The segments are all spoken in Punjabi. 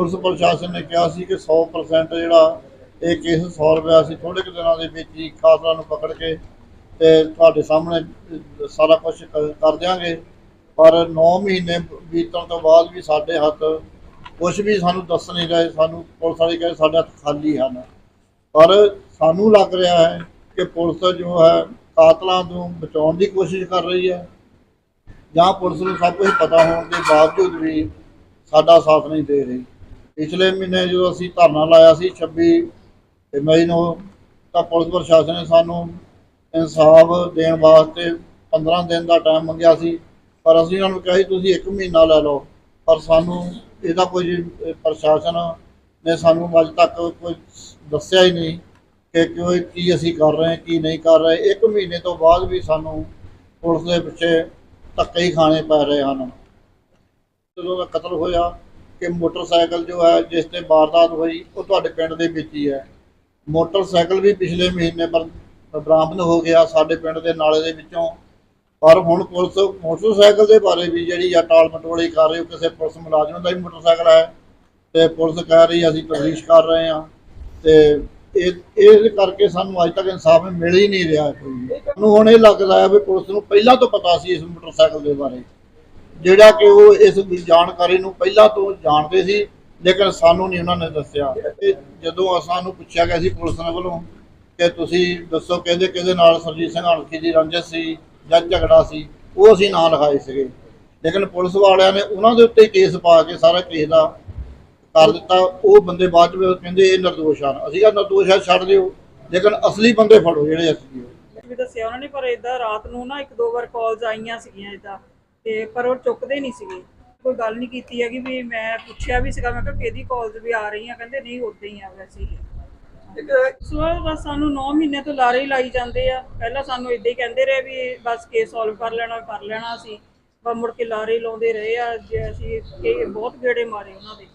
ਪੁਲਿਸ ਪ੍ਰਸ਼ਾਸਨ ਨੇ ਕਿਹਾ ਸੀ ਕਿ 100% ਜਿਹੜਾ ਇਹ ਕੇਸ ਸੋਲਵ ਹੋਇਆ ਅਸੀਂ ਥੋੜੇ ਕੁ ਦਿਨਾਂ ਦੇ ਵਿੱਚ ਹੀ ਖਾਸਰਾਂ ਨੂੰ ਪਕੜ ਕੇ ਤੇ ਤੁਹਾਡੇ ਸਾਹਮਣੇ ਸਾਰਾ ਕੁਝ ਕਰ ਦਿਆਂਗੇ। ਪਰ 9 ਮਹੀਨੇ ਬੀਤਣ ਤੋਂ ਬਾਅਦ ਵੀ ਸਾਡੇ ਹੱਥ ਕੁਝ ਵੀ ਸਾਨੂੰ ਦੱਸ ਨਹੀਂ ਰਹੇ, ਸਾਨੂੰ ਪੁਲਿਸ ਵਾਲੇ ਕਹਿੰਦੇ ਸਾਡੇ ਹੱਥ ਖਾਲੀ ਹਨ। ਪਰ ਸਾਨੂੰ ਲੱਗ ਰਿਹਾ ਹੈ ਕਿ ਪੁਲਿਸ ਜੋ ਹੈ ਕਾਤਲਾਂ ਨੂੰ ਬਚਾਉਣ ਦੀ ਕੋਸ਼ਿਸ਼ ਕਰ ਰਹੀ ਹੈ। ਜਾਂ ਪੁਲਿਸ ਨੂੰ ਸਭ ਕੁਝ ਪਤਾ ਹੋਣ ਦੇ ਬਾਵਜੂਦ ਵੀ ਸਾਡਾ ਸਾਥ ਨਹੀਂ ਦੇ ਰਹੀ। ਪਿਛਲੇ ਮਹੀਨੇ ਜਦੋਂ ਅਸੀਂ ਧਰਨਾ ਲਾਇਆ ਸੀ 26 ਮਈ ਨੂੰ, ਤਾਂ ਪੁਲਿਸ ਪ੍ਰਸ਼ਾਸਨ ਨੇ ਸਾਨੂੰ ਇਨਸਾਫ ਦੇਣ ਵਾਸਤੇ 15 ਦਿਨ ਦਾ ਟਾਈਮ ਮੰਗਿਆ ਸੀ। ਪਰ ਅਸੀਂ ਉਹਨਾਂ ਨੂੰ ਕਿਹਾ ਸੀ, ਤੁਸੀਂ 1 ਮਹੀਨਾ ਲੈ ਲਓ। ਪਰ ਸਾਨੂੰ ਇਹਦਾ ਕੋਈ ਪ੍ਰਸ਼ਾਸਨ ਨੇ ਸਾਨੂੰ ਅੱਜ ਤੱਕ ਕੋਈ ਦੱਸਿਆ ਹੀ ਨਹੀਂ ਕਿ ਕਿਉਂ, ਕੀ ਅਸੀਂ ਕਰ ਰਹੇ ਕੀ ਨਹੀਂ ਕਰ ਰਹੇ। 1 ਮਹੀਨੇ ਤੋਂ ਬਾਅਦ ਵੀ ਸਾਨੂੰ ਪੁਲਿਸ ਦੇ ਪਿੱਛੇ ਧੱਕੇ ਹੀ ਖਾਣੇ ਪੈ ਰਹੇ ਹਨ। ਜਦੋਂ ਦਾ ਕਤਲ ਹੋਇਆ ਕਿ ਮੋਟਰਸਾਈਕਲ ਜੋ ਹੈ, ਜਿਸ ਤੇ ਵਾਰਦਾਤ ਹੋਈ, ਉਹ ਤੁਹਾਡੇ ਪਿੰਡ ਦੇ ਵਿੱਚ ਹੀ ਹੈ। ਮੋਟਰਸਾਈਕਲ ਵੀ ਪਿਛਲੇ ਮਹੀਨੇ ਬਰ, ਬਰਾਮਦ ਹੋ ਗਿਆ ਸਾਡੇ ਪਿੰਡ ਦੇ ਨਾਲੇ ਦੇ ਵਿੱਚੋਂ। ਪਰ ਹੁਣ ਪੁਲਿਸ ਮੋਟਰਸਾਈਕਲ ਦੇ ਬਾਰੇ ਵੀ ਜਿਹੜੀ ਆ ਟਾਲ ਮਟੋਲੀ ਕਰ ਰਹੀ, ਉਹ ਕਿਸੇ ਪੁਲਿਸ ਮੁਲਾਜ਼ਮ ਦਾ ਹੀ ਮੋਟਰਸਾਈਕਲ ਹੈ। ਤੇ ਪੁਲਿਸ ਕਹਿ ਰਹੀ, ਅਸੀਂ ਤਫਤੀਸ਼ ਕਰ ਰਹੇ ਹਾਂ। ਤੇ ਇਹ ਇਹ ਕਰਕੇ ਸਾਨੂੰ ਅੱਜ ਤੱਕ ਇਨਸਾਫ ਮਿਲ ਹੀ ਨਹੀਂ ਰਿਹਾ ਕੋਈ। ਸਾਨੂੰ ਹੁਣ ਇਹ ਲੱਗਦਾ ਹੈ ਵੀ ਪੁਲਿਸ ਨੂੰ ਪਹਿਲਾਂ ਤੋਂ ਪਤਾ ਸੀ ਇਸ ਮੋਟਰਸਾਈਕਲ ਦੇ ਬਾਰੇ। ਜਿਹੜਾ ਕਿ ਉਹ ਇਸ ਜਾਣਕਾਰੀ ਨੂੰ ਪਹਿਲਾਂ ਤੋਂ ਜਾਣਦੇ ਸੀ, ਲੇਕਿਨ ਸਾਨੂੰ ਨਹੀਂ ਉਹਨਾਂ ਨੇ ਦੱਸਿਆ। ਤੇ ਜਦੋਂ ਸਾਨੂੰ ਪੁੱਛਿਆ ਗਿਆ ਸੀ ਪੁਲਿਸ ਨੇ ਵੱਲੋਂ ਕਿ ਤੁਸੀਂ ਦੱਸੋ ਕਹਿੰਦੇ ਕਿਹਦੇ ਨਾਲ ਸਰਜੀਤ ਸਿੰਘ ਹਲਕੀ ਦੀ ਰੰਜਿਸ਼ ਸੀ ਜਾਂ ਝਗੜਾ ਸੀ, ਉਹ ਅਸੀਂ ਨਾਂ ਲਿਖਾਏ ਸੀਗੇ। ਲੇਕਿਨ ਪੁਲਿਸ ਵਾਲਿਆਂ ਨੇ ਉਹਨਾਂ ਦੇ ਉੱਤੇ ਕੇਸ ਪਾ ਕੇ ਸਾਰਾ ਕੇਸ ਦਾ ਕਰ ਦਿੱਤਾ। ਉਹ ਬੰਦੇ ਬਾਅਦ ਵਿੱਚ ਕਹਿੰਦੇ ਇਹ ਨਿਰਦੋਸ਼ ਹਨ। ਅਸੀਂ ਕਿਹਾ, ਨਿਰਦੋਸ਼ ਆ ਛੱਡ ਦਿਓ। ਲੇਕਿਨ ਅਸਲੀ ਬੰਦੇ ਫੜੋ ਜਿਹੜੇ ਅਸਲੀ ਹੋ ਵੀ ਦੱਸਿਆ ਉਹਨਾਂ ਨੇ, ਪਰ ਇਦਾਂ ਰਾਤ ਨੂੰ ਨਾ ਇੱਕ ਦੋ ਵਾਰ ਕਾਲਸ ਆਈਆਂ ਸੀਗੀਆਂ ਇਦਾਂ ਤੇ ਪਰ ਉਹ ਚੁੱਕਦੇ ਨਹੀਂ ਸੀਗੇ। ਕੋਈ ਗੱਲ ਨਹੀਂ ਕੀਤੀ ਹੈਗੀ ਵੀ ਮੈਂ ਪੁੱਛਿਆ ਵੀ ਸੀਗਾ ਮੈਂ ਕਿਹਾ ਕਿਹਦੀ ਕਾਲਸ ਵੀ ਆ ਰਹੀਆਂ? ਕਹਿੰਦੇ ਨਹੀਂ ਉਦਾਂ ਹੀ ਆ ਵੈਸੇ ਹੀ ਸੋ ਬਸ ਸਾਨੂੰ 9 ਮਹੀਨੇ ਤੋਂ ਲਾਰੇ ਹੀ ਲਾਈ ਜਾਂਦੇ ਆ। ਪਹਿਲਾਂ ਸਾਨੂੰ ਇਦਾਂ ਹੀ ਕਹਿੰਦੇ ਰਹੇ ਵੀ ਬਸ ਕੇਸ ਸੋਲਵ ਕਰ ਲੈਣਾ ਕਰ ਲੈਣਾ ਸੀ ਪਰ ਮੁੜ ਕੇ ਲਾਰੇ ਹੀ ਲਾਉਂਦੇ ਰਹੇ ਆ ਜੇ ਅਸੀਂ ਇਹ ਬਹੁਤ ਗੇੜੇ ਮਾਰੇ ਉਹਨਾਂ ਦੇ।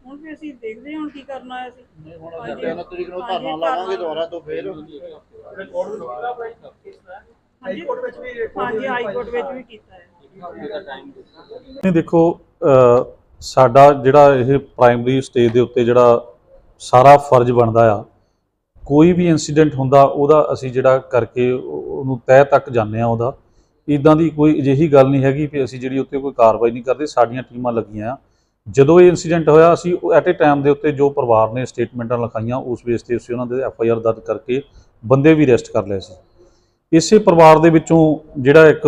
ਹੁਣ ਵੀ ਅਸੀਂ ਦੇਖਦੇ ਹਾਂ ਹੁਣ ਕੀ ਕਰਨਾ ਹੈ ਅਸੀਂ। ਹੁਣ ਅਸੀਂ ਤਿੰਨ ਤਰੀਕ ਨੂੰ ਧਰਨਾ ਲਾਵਾਂਗੇ ਦੁਬਾਰਾ ਤੋਂ ਫੇਰ। ਹਾਈ ਕੋਰਟ ਵਿੱਚ ਵੀ ਹਾਂਜੀ ਹਾਈ ਕੋਰਟ ਵਿੱਚ ਵੀ ਕੀਤਾ ਹੈ। ਨਹੀਂ ਦੇਖੋ ਸਾਡਾ ਜਿਹੜਾ ਇਹ ਪ੍ਰਾਇਮਰੀ ਸਟੇਜ ਦੇ ਉੱਤੇ ਜਿਹੜਾ ਸਾਰਾ ਫਰਜ਼ ਬਣਦਾ ਆ ਕੋਈ ਵੀ ਇਨਸੀਡੈਂਟ ਹੁੰਦਾ ਉਹਦਾ ਅਸੀਂ ਜਿਹੜਾ ਕਰਕੇ ਉਹ- ਉਹਨੂੰ ਤਹਿ ਤੱਕ ਜਾਂਦੇ ਆ ਉਹਦਾ। ਇਦਾਂ ਦੀ ਕੋਈ ਅਜਿਹੀ ਗੱਲ ਨਹੀਂ ਹੈਗੀ ਕਿ ਅਸੀਂ ਜਿਹੜੀ ਉੱਤੇ ਕੋਈ ਕਾਰਵਾਈ ਨਹੀਂ ਕਰਦੇ ਸਾਡੀਆਂ ਟੀਮਾਂ ਲੱਗੀਆਂ ਆ। ਜਦੋਂ ਇਹ ਇਨਸੀਡੈਂਟ ਹੋਇਆ ਅਸੀਂ ਐਟ ਏ ਟਾਈਮ ਦੇ ਉੱਤੇ ਜੋ ਪਰਿਵਾਰ ਨੇ ਸਟੇਟਮੈਂਟਾਂ ਲਿਖਾਈਆਂ ਉਸ ਬੇਸ ਤੇ ਅਸੀਂ ਉਹਨਾਂ ਦੇ ਐਫ ਆਈ ਆਰ ਦਰਜ ਕਰਕੇ ਬੰਦੇ ਵੀ ਅਰੈਸਟ ਕਰ ਲਏ ਸੀ। ਇਸੇ ਪਰਿਵਾਰ ਦੇ ਵਿੱਚੋਂ ਜਿਹੜਾ ਇੱਕ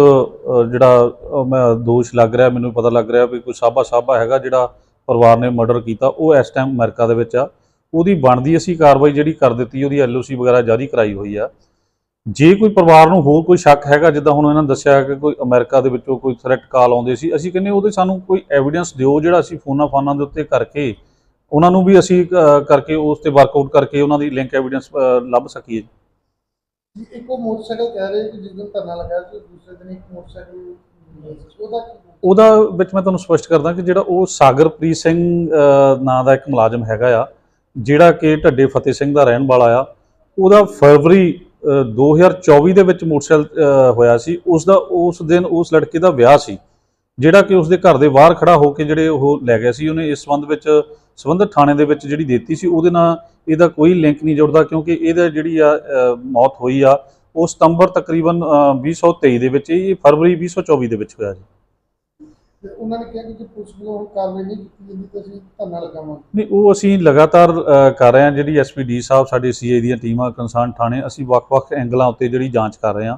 ਜਿਹੜਾ ਮੈਂ ਦੋਸ਼ ਲੱਗ ਰਿਹਾ, ਮੈਨੂੰ ਪਤਾ ਲੱਗ ਰਿਹਾ ਵੀ ਕੋਈ ਸਾਬਾ ਸਾਬਾ ਹੈਗਾ ਜਿਹੜਾ ਪਰਿਵਾਰ ਨੇ ਮਰਡਰ ਕੀਤਾ, ਉਹ ਇਸ ਟਾਈਮ ਅਮਰੀਕਾ ਦੇ ਵਿੱਚ ਆ। ਉਹਦੀ ਬਣਦੀ ਅਸੀਂ ਕਾਰਵਾਈ ਜਿਹੜੀ ਕਰ ਦਿੱਤੀ, ਉਹਦੀ ਐਲਓਸੀ ਵਗੈਰਾ ਜਾਰੀ ਕਰਾਈ ਹੋਈ ਆ। ਜੇ ਕੋਈ ਪਰਿਵਾਰ ਨੂੰ ਹੋਰ ਕੋਈ ਸ਼ੱਕ ਹੈਗਾ, ਜਿੱਦਾਂ ਹੁਣ ਇਹਨਾਂ ਨੇ ਦੱਸਿਆ ਕਿ ਕੋਈ ਅਮਰੀਕਾ ਦੇ ਵਿੱਚੋਂ ਕੋਈ ਥ੍ਰੈਟ ਕਾਲ ਆਉਂਦੇ ਸੀ, ਅਸੀਂ ਕਹਿੰਦੇ ਉਹਦੇ ਸਾਨੂੰ ਕੋਈ ਐਵੀਡੈਂਸ ਦਿਓ ਜਿਹੜਾ ਅਸੀਂ ਫੋਨਾਂ ਫਾਨਾਂ ਦੇ ਉੱਤੇ ਕਰਕੇ, ਉਹਨਾਂ ਨੂੰ ਵੀ ਅਸੀਂ ਕਰਕੇ ਉਸ ਤੇ ਵਰਕਆਊਟ ਕਰਕੇ ਉਹਨਾਂ ਦੀ ਲਿੰਕ ਐਵੀਡੈਂਸ ਲੱਭ ਸਕੀਏ। ਇੱਕ ਮੋਟਰਸਾਈਕਲ ਕਹਿ ਰਹੇ ਕਿ ਜਿਸ ਦਿਨ ਧਰਨਾ ਲਗਾਇਆ ਸੀ ਦੂਸਰੇ ਦਿਨ ਇੱਕ ਮੋਟਰਸਾਈਕਲ ਉਹਦਾ ਉਹਦਾ ਵਿੱਚ ਮੈਂ ਤੁਹਾਨੂੰ ਸਪਸ਼ਟ ਕਰਦਾ ਕਿ ਜਿਹੜਾ ਉਹ ਸਾਗਰਪ੍ਰੀਤ ਸਿੰਘ ਨਾਂ ਦਾ ਇੱਕ ਮੁਲਾਜ਼ਮ ਹੈਗਾ ਆ ਜਿਹੜਾ ਕਿ ਢੱਡੇ ਫਤਿਹ ਸਿੰਘ ਦਾ ਰਹਿਣ ਵਾਲਾ ਆ ਉਹਦਾ ਫਰਵਰੀ ਅ, 2024 ਦੇ ਵਿੱਚ ਮੋਟਰਸਾਈਕਲ ਹੋਇਆ ਸੀ। ਉਸ ਦਾ ਉਸ ਦਿਨ ਉਸ ਲੜਕੇ ਦਾ ਵਿਆਹ ਸੀ। ਜਿਹੜਾ ਕਿ ਉਸਦੇ ਘਰ ਦੇ ਬਾਹਰ ਖੜਾ ਹੋ ਕੇ ਜਿਹੜੇ ਉਹ ਲੈ ਗਿਆ ਸੀ ਉਹਨੇ ਇਸ ਸੰਬੰਧ ਵਿੱਚ ਸੰਬੰਧਿਤ ਥਾਣੇ ਦੇ ਵਿੱਚ ਜਿਹੜੀ ਦਿੱਤੀ ਸੀ ਉਹਦੇ ਨਾਲ ਇਹਦਾ ਕੋਈ ਲਿੰਕ ਨਹੀਂ ਜੁੜਦਾ ਕਿਉਂਕਿ ਇਹਦਾ ਜਿਹੜੀ ਆ ਮੌਤ ਹੋਈ ਆ ਉਹ ਸਤੰਬਰ ਤਕਰੀਬਨ ਅ, 2023 ਦੇ ਵਿੱਚ ਇਹ ਫਰਵਰੀ 2024 ਦੇ ਵਿੱਚ ਹੋਇਆ ਜੀ। ਉਹਨਾਂ ਨੇ ਕਿਹਾ ਕਿ ਪੁਲਿਸ ਵੱਲੋਂ ਹੁਣ ਕਾਰਵਾਈ ਨਹੀਂ ਕੀਤੀ ਜਾਂਦੀ ਤਾਂ ਅਸੀਂ ਧਰਨਾ ਲਗਾਵਾਂਗੇ। ਨਹੀਂ ਉਹ ਅਸੀਂ ਲਗਾਤਾਰ ਕਰ ਰਹੇ ਹਾਂ ਜਿਹੜੀ ਐਸਪੀਡੀ ਸਾਹਿਬ ਸਾਡੇ ਸੀਆਈ ਦੀਆਂ ਟੀਮਾਂ ਕੰਸਰਨ ਥਾਣੇ ਅਸੀਂ ਵੱਖ-ਵੱਖ ਐਂਗਲਾਂ ਉੱਤੇ ਜਿਹੜੀ ਜਾਂਚ ਕਰ ਰਹੇ ਹਾਂ।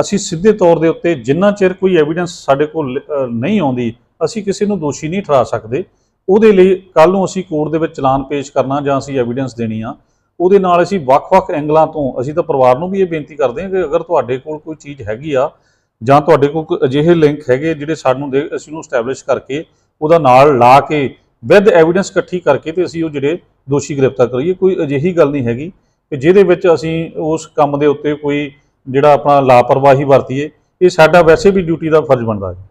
ਅਸੀਂ ਸਿੱਧੇ ਤੌਰ ਦੇ ਉੱਤੇ ਜਿੰਨਾ ਚਿਰ ਕੋਈ ਐਵੀਡੈਂਸ ਸਾਡੇ ਕੋਲ ਨਹੀਂ ਆਉਂਦੀ, ਅਸੀਂ ਕਿਸੇ ਨੂੰ ਦੋਸ਼ੀ ਨਹੀਂ ਠਹਿਰਾ ਸਕਦੇ। ਉਹਦੇ ਲਈ ਕੱਲ ਨੂੰ ਅਸੀਂ ਕੋਰਟ ਦੇ ਵਿੱਚ ਚਲਾਨ ਪੇਸ਼ ਕਰਨਾ ਜਾਂ ਅਸੀਂ ਐਵੀਡੈਂਸ ਦੇਣੀ ਆ। ਉਹਦੇ ਨਾਲ ਅਸੀਂ ਵੱਖ-ਵੱਖ ਐਂਗਲਾਂ ਤੋਂ, ਅਸੀਂ ਤਾਂ ਪਰਿਵਾਰ ਨੂੰ ਵੀ ਇਹ ਬੇਨਤੀ ਕਰਦੇ ਹਾਂ ਕਿ ਅਗਰ ਤੁਹਾਡੇ ਕੋਲ ਕੋਈ ਚੀਜ਼ ਹੈਗੀ ਆ, ਜਾਂ ਤੁਹਾਡੇ ਕੋਲ ਕੋਈ ਅਜਿਹੇ ਲਿੰਕ ਹੈਗੇ ਜਿਹੜੇ ਸਾਨੂੰ ਦੇ, ਅਸੀਂ ਉਹਨੂੰ ਸਟੈਬਲਿਸ਼ ਕਰਕੇ ਉਹਦਾ ਨਾਲ ਲਾ ਕੇ ਵਿਦ ਐਵੀਡੈਂਸ ਇਕੱਠੀ ਕਰਕੇ ਤੇ ਅਸੀਂ ਉਹ ਜਿਹੜੇ ਦੋਸ਼ੀ ਗ੍ਰਿਫਤਾਰ ਕਰੀਏ, ਕੋਈ ਅਜਿਹੀ ਗੱਲ ਨਹੀਂ ਹੈਗੀ ਕਿ ਜਿਹਦੇ ਵਿੱਚ ਅਸੀਂ ਉਸ ਕੰਮ ਦੇ ਉੱਤੇ ਕੋਈ ਜਿਹੜਾ ਆਪਣਾ ਲਾਪਰਵਾਹੀ ਵਰਤੀਏ ਇਹ ਸਾਡਾ ਵੈਸੇ ਵੀ ਡਿਊਟੀ ਦਾ ਫਰਜ਼ ਬਣਦਾ ਹੈ।